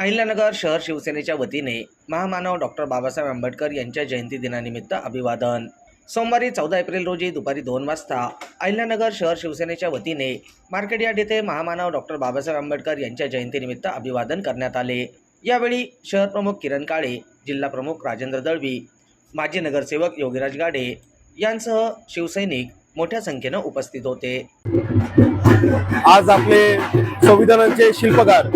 अहिल्यानगर शहर शिवसेनेच्या वतीने महामानव डॉक्टर बाबासाहेब आंबेडकर यांच्या जयंती दिनानिमित्त अभिवादन. सोमवारी चौदा एप्रिल रोजी दुपारी दोन वाजता अहिल्यानगर शहर शिवसेनेच्या वतीने मार्केट यार्ड येथे महामानव डॉक्टर बाबासाहेब आंबेडकर यांच्या जयंतीनिमित्त अभिवादन करण्यात आले. यावेळी शहर प्रमुख किरण काळे जिल्हा प्रमुख राजेंद्र दळवी माजी नगरसेवक योगीराज गाडे यांसह शिवसैनिक मोठ्या संख्येनं उपस्थित होते. आज आपले संविधानाचे शिल्पकार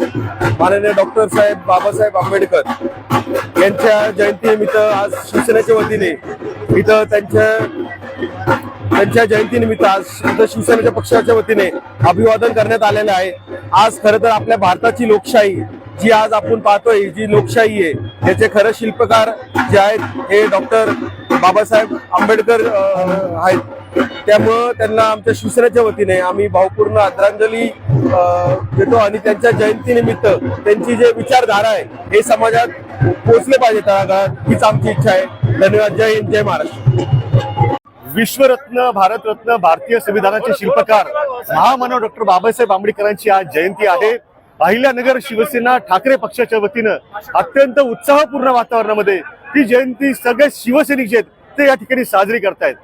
माननीय डॉक्टर साहेब बाबासाहेब आंबेडकर यांच्या जयंतीनिमित्त आज शिवसेनेच्या वतीने इथं त्यांच्या त्यांच्या जयंतीनिमित्त आज इथं शिवसेनेच्या पक्षाच्या वतीने अभिवादन करण्यात आलेलं आहे. आज खरं तर आपल्या भारताची लोकशाही जी आज आपण पाहतोय जी लोकशाही आहे त्याचे खरं शिल्पकार जे आहेत हे डॉक्टर बाबासाहेब आंबेडकर आहेत. त्यामुळं त्यांना आमच्या शिवसेनेच्या वतीने आम्ही भावपूर्ण आदरांजली देतो आणि त्यांच्या जयंतीनिमित्त त्यांची जे विचारधारा आहे हे समाजात पोहोचले पाहिजे तळागाळात हीच आमची इच्छा आहे. धन्यवाद. जय हिंद जय महाराष्ट्र. विश्वरत्न भारतरत्न भारतीय संविधानाचे शिल्पकार महामानव डॉक्टर बाबासाहेब आंबेडकरांची आज जयंती आहे. अहिल्यानगर शिवसेना ठाकरे पक्षाच्या वतीनं अत्यंत उत्साहपूर्ण वातावरणामध्ये ही जयंती सगळे शिवसैनिक जे आहेत ते या ठिकाणी साजरी करतायत.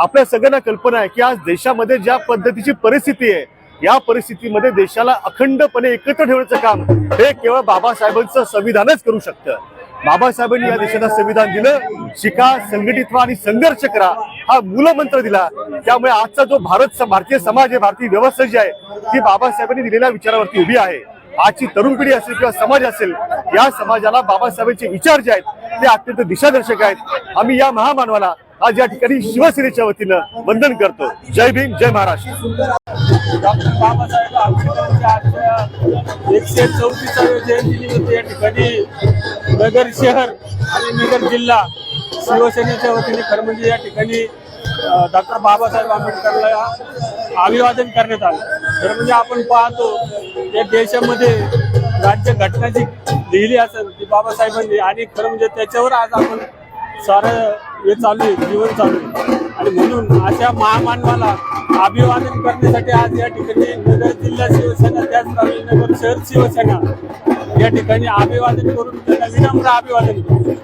आपल्या सगळ्यांना कल्पना आहे की आज देशामध्ये ज्या पद्धतीची परिस्थिती आहे या परिस्थितीमध्ये देशाला अखंडपणे एकत्र ठेवण्याचं काम हे केवळ बाबासाहेबांचं संविधानच करू शकतं. बाबासाहेबांनी या देशाला संविधान दिलं शिका संघटित व्हा आणि संघर्ष करा हा मूलमंत्र दिला. त्यामुळे आजचा जो भारत भारतीय समाज आहे भारतीय व्यवस्था जी आहे ती बाबासाहेबांनी दिलेल्या विचारावरती उभी आहे. आजची तरुण पिढी असेल किंवा समाज असेल या समाजाला बाबासाहेबांचे विचार जे आहेत ते अत्यंत दिशादर्शक आहेत. आम्ही या महामानवाला आज या ठिकाणी शिवसेनेच्या वतीनं वंदन करतो. जय भीम जय महाराष्ट्र. डॉक्टर बाबासाहेब आंबेडकरांच्या एकशे चौतीसाव्या जयंतीनिमित्त या ठिकाणी नगर शहर आणि नगर जिल्हा शिवसेनेच्या वतीने खरं म्हणजे या ठिकाणी डॉक्टर बाबासाहेब आंबेडकरला अभिवादन करण्यात आलं. खरं म्हणजे आपण पाहतो या देशामध्ये राज्य घटना जी लिहिली असेल ती बाबासाहेबांनी आणि खरं म्हणजे त्याच्यावर आज आपण सारं हे चालू आहे जीवन चालू आहे. आणि म्हणून अशा महामानवाला अभिवादन करण्यासाठी आज या ठिकाणी नगर जिल्हा शिवसेना त्याचप्रमाणे नगर शहर शिवसेना या ठिकाणी अभिवादन करून त्यांना विनम्र अभिवादन करू.